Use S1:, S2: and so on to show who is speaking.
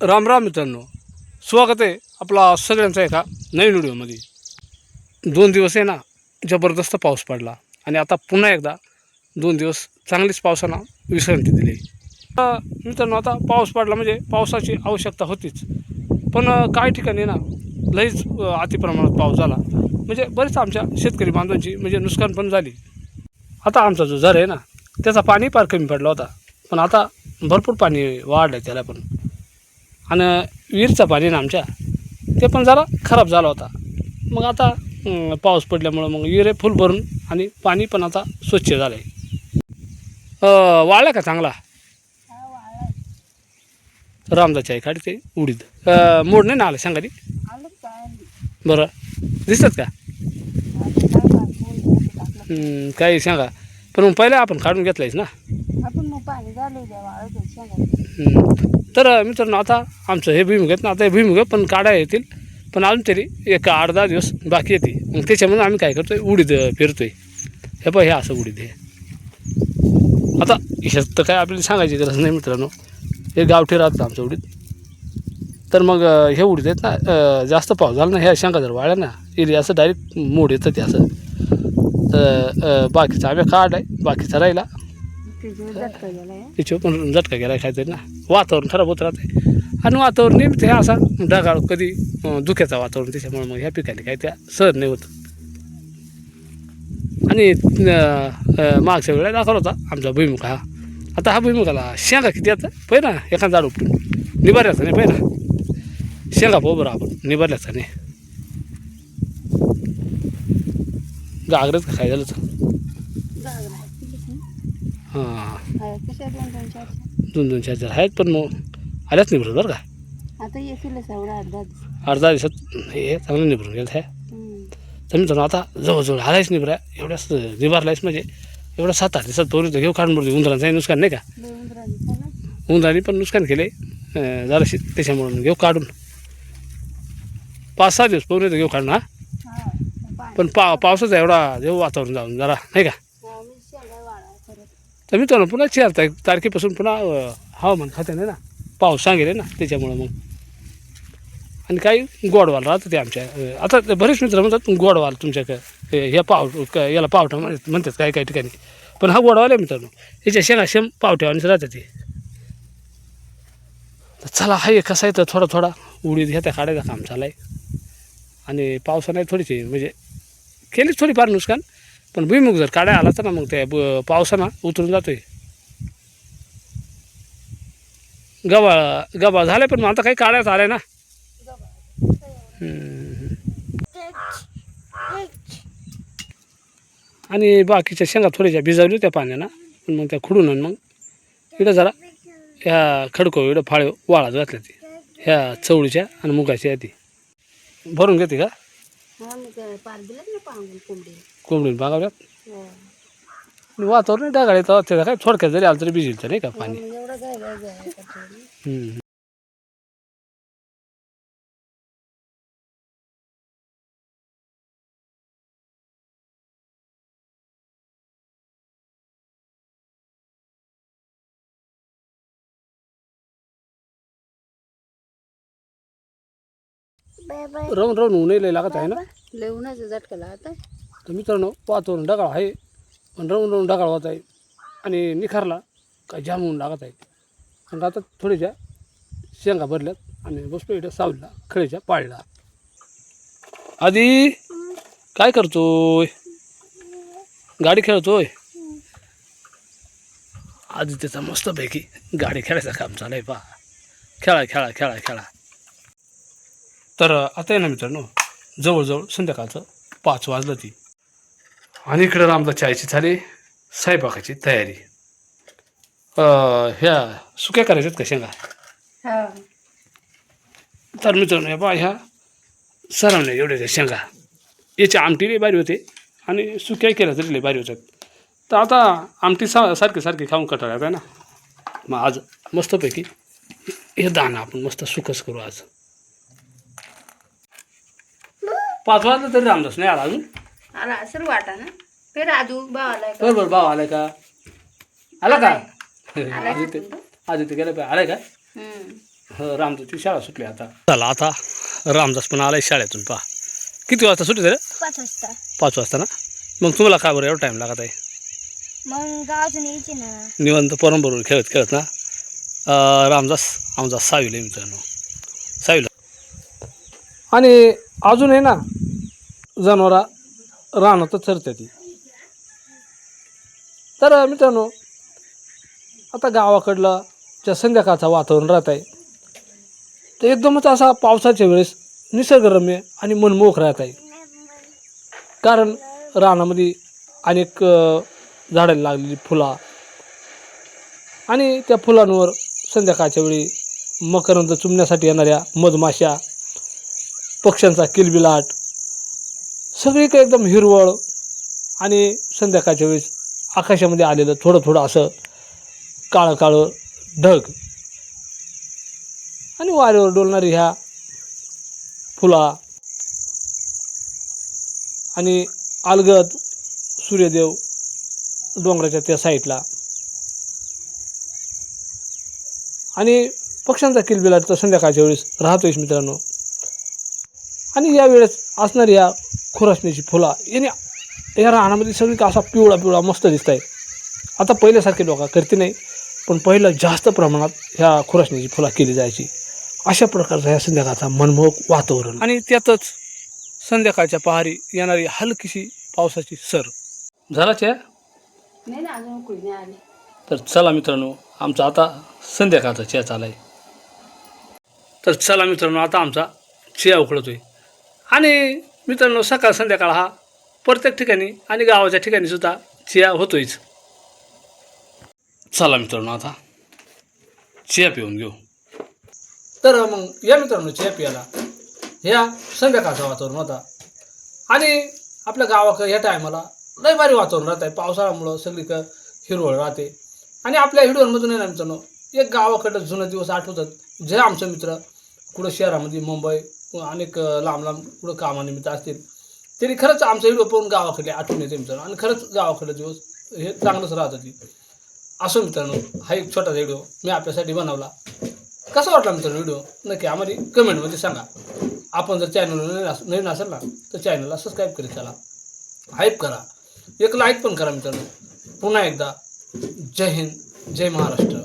S1: राम राम मित्रांनो. स्वागत आहे आपला सगळ्यांचा एका नवीन व्हिडिओमध्ये. दोन दिवस आहे ना जबरदस्त पाऊस पडला. आणि आता पुन्हा एकदा दोन दिवस चांगलीच पावसानं विश्रांती दिली. मित्रांनो आता पाऊस पडला म्हणजे पावसाची आवश्यकता होतीच. पण काही ठिकाणी ना लईच अतिप्रमाणात पाऊस झाला. म्हणजे बरेच आमच्या शेतकरी बांधवांची म्हणजे नुकसान पण झाली. आता आमचा जो झर आहे ना त्याचा पाणी फार कमी पडला होता. पण आता भरपूर पाणी वाढलं आहे त्याला पण. आणि विहीरचं पाणी ना आमच्या ते पण जरा खराब झाला होता. मग आता पाऊस पडल्यामुळं मग विहीर फुल भरून आणि पाणी पण आता स्वच्छ झालं आहे वाळला का चांगला? रामदाची आहे काढते उडीद. मोड नाही ना आलं सांगाली
S2: आलं
S1: बरं. दिसतात का? काही सांगा. पण मग पहिला आपण काढून घेतलायच ना?
S2: पाणी
S1: तर मित्रांनो आता आमचं हे भुईमुग आहेत ना आता हे भुईमुग पण काढा येतील. पण अजून तरी एक आठ दहा दिवस बाकी येते मग त्याच्यामध्ये आम्ही काय करतोय? उडीद फिरतोय हे पण हे असं उडीद आहे. आता ह्यात तर काय आपल्याला सांगायची गरज नाही मित्रांनो. हे गावठी राहतं आमचं उडीद. तर मग हे उडीद आहेत ना जास्त पाऊस झाला ना ह्या शेंगा जर वाळ्या ना इरी असं डायरेक्ट मोड येतं ते असं. तर बाकीचा आम्ही काढ आहे बाकीचा राहिला. त्याच्यावर पण झटका गेला काहीतरी ना. वातावरण खराब होत राहते आणि वातावरण नेहमी हे असा ढगाळ कधी धुक्याचा वातावरण त्याच्यामुळे मग ह्या पिकाने काय त्या सहन नाही होत. आणि मागच्या वेळेला दाखवला होता आमचा भुईमुख हा. आता हा भुईमुखाला शेंगा किती येतं पहि ना एखादा झाड उपटून निबाऱ्याचा नाही पहि ना. शेंगा पाहू बरं आपण निबाऱ्याचा नाही. गागरच का काय झालं हां.
S2: कशा दोन दोन चार
S1: दोन दोन चार चार आहेत पण मग आल्याच नाही बरं का?
S2: आता येतील एवढा अर्धा दिवस.
S1: अर्धा दिवसात हे चांगलं निभरून गेलं आहे
S2: हम्म.
S1: तर मित्रांनो आता जवळजवळ आलायच निभरा एवढ्याच निभारलायच म्हणजे एवढ्या सात आठ दिवसात पोरी घेऊ काढून पडते उंदरांचं नुकसान नाही का?
S2: लय उंदरांनी
S1: पण नुकसान केले जराशी त्याच्यामुळं घेऊ काढून. पाच सहा दिवस पोरी तर घेऊ काढून हा.
S2: हा, पाणी.
S1: पण पा पावसाचा एवढा देऊ वातावरण जाऊन जरा नाही का
S2: हा, मी शेंगा वाळा करत
S1: तर मित्रांनो पुन्हा चार तारीख तारखेपासून पुन्हा हवामान खात्याने ना पाऊस सांगेल ना त्याच्यामुळं मग. आणि काही गोडवाल राहतं ते आमच्या आता बरेच मित्र म्हणतात गोडवाल तुमच्याकडे ह्या पाव याला पावठा म्हण- म्हणतात काही काही ठिकाणी. पण हा गोडवाल आहे मित्रांनो याच्या शेंगा शेम पावठ्यावानीच राहतात ते. तर चला हा एक कसा आहे तर थोडा थोडा उडीद घेता त्या काढायचं काम चालाय आणि पावसाने थोडीशी म्हणजे केलीच थोडीफार नुकसान पण भुईमुग जर काढाय आला तर ना मग ते पावसानं उतरून जातोय. गबाळ गबाळ झाले पण मग आता काही काढायचं आलंय ना. आणि बाकीच्या शेंगा थोड्याशा भिजवल्या त्या पाण्यानं पण मग त्या खुडून आणि मग इकडं जरा ह्या खडको इकडं फाळे वाळात घातल्या ती. ह्या चवळीच्या आणि मुगाच्या ती. भरून घेते का? कोंबडीन बागाव्यात
S2: हो.
S1: वातावरण ढगाळ येतं त्याचा काय थोडक्यात जरी आलं तरी भिजेल तर नाही का पाणी. हम्म. राहून राहून ऊनही लय लागत आहे ना
S2: लय उन्हाचा झटका लागत
S1: तर मित्रांनो वातावरण ढगाळ आहे पण राहून राहून ढगाळ होत आहे आणि निखारला काय जाम होऊन लागत आहे. पण आता थोड्याशा शेंगा भरल्यात आणि बसतो इथं सावलीला खळीच्या पाळला. आधी काय करतोय? गाडी खेळतोय? आधी त्याचा मस्तपैकी गाडी खेळायचं काम चालू आहे पा खेळा खेळा खेळा खेळा. तर आता आहे ना मित्रांनो जवळजवळ संध्याकाळचं पाच वाजलं ती. आणि इकडं रामदा चायची झाली स्वयंपाकाची तयारी. ह्या सुक्या करायच्यात का शेंगा?
S2: हा.
S1: तर मित्रांनो बा ह्या सरावण्या एवढ्या शेंगा याची आमटी लई भारी होते आणि सुक्या केल्या तरी लई भारी होतात. तर आता आमटी सा सारखी सारखी खाऊन कटाळ्यात आहे ना. मग आज मस्तपैकी हे दाणं आपण मस्त सुकच करू आज. पाच वाजलं तरी रामदास नाही आला अजून.
S2: आला असेल वाटा ना. ते राजू भावाला
S1: बरं बरं भाऊ आलाय का? आला का? आदित्य आदित्य गेला पाय. आलाय का?
S2: हम्म.
S1: हं, रामदासची शाळा सुटली आता. झाला आता रामदास पण आलाय शाळेतून पहा. किती वाजता सुट्टी झालं
S3: पाच वाजता.
S1: पाच वाजता ना? मग तुम्हाला काय बरं एवढा टाईम लागत आहे?
S3: मग गावातून यायचे ना.
S1: निवांत पोरांबरोबर खेळत खेळत ना? अं, रामदास आमचा सावीला आहे मित्रांनो. सावीला आणि अजून आहे ना जनावरा रानातच चरते ती. तर मित्रांनो आता गावाकडलं ज्या संध्याकाळचं वातावरण राहत आहे तर एकदमच असा पावसाच्या वेळेस निसर्गरम्य आणि मनमोहक राहत आहे कारण रानामध्ये अनेक झाडं झाडाला लागलेली फुला. आणि त्या फुलांवर संध्याकाळच्या वेळी मकरंद चुमण्यासाठी येणाऱ्या मधमाशा पक्ष्यांचा किलबिलाट सगळीकडे एकदम हिरवळ आणि संध्याकाळच्या वेळेस आकाशामध्ये आलेलं थोडं थोडं असं काळं काळं ढग. आणि वाऱ्यावर डोलणारी ह्या फुला आणि अलगद सूर्यदेव डोंगराच्या त्या साईडला. आणि पक्ष्यांचा किलबिलाट तर संध्याकाळच्या वेळेस राहतोयस मित्रांनो. आणि या वेळेस असणारी या खुरासण्याची फुला याने या रानामध्ये सगळी का असा पिवळा पिवळा मस्त दिसत आहे आता पहिल्यासारखे लोक करते नाही पण पहिलं जास्त प्रमाणात ह्या खुरासण्याची फुला केली जायची. अशा प्रकारचा ह्या संध्याकाळचा मनमोहक वातावरण. आणि त्यातच संध्याकाळच्या पहारी येणारी हलकीशी पावसाची सर. झाला
S2: आली.
S1: तर चला मित्रांनो आमचा आता संध्याकाळचा चहा चालाय तर चला मित्रांनो आता आमचा चहा उकळतोय. आणि मित्रांनो सकाळ संध्याकाळ हा प्रत्येक ठिकाणी आणि गावाच्या ठिकाणी सुद्धा चहा होतोयच. चला मित्रांनो आता चिया पिऊन घेऊ. तर मग या मित्रांनो चिया पियाला. ह्या संध्याकाळचं वातावरण होता. आणि आपल्या गावाकडे ह्या टायमाला लय भारी वातावरण राहत आहे पावसाळ्यामुळं सगळीकडं हिरवळ राहते. आणि आपल्या हिरवळमधून येणार मित्रांनो एक गावाकडं जुनं दिवस आठवतात. जे आमचे मित्र कुठं शहरामध्ये मुंबई अनेक लांब लांब कुठं कामानिमित्त असतील. तरी खरंच आमचा व्हिडिओ पाहून गावाकडे आठवण येते मित्रांनो. आणि खरंच गावाकडे दिवस हे चांगलंच राहतं की असो मित्रांनो हा एक छोटा व्हिडिओ मी आपल्यासाठी बनवला. कसा वाटला मित्रांनो व्हिडिओ? नक्की आम्हाला कमेंटमध्ये सांगा. आपण जर चॅनल नवीन असेल ना तर चॅनलला सबस्क्राईब करीत चला. हाईप करा. एक लाईक पण करा मित्रांनो. पुन्हा एकदा. जय हिंद जय महाराष्ट्र.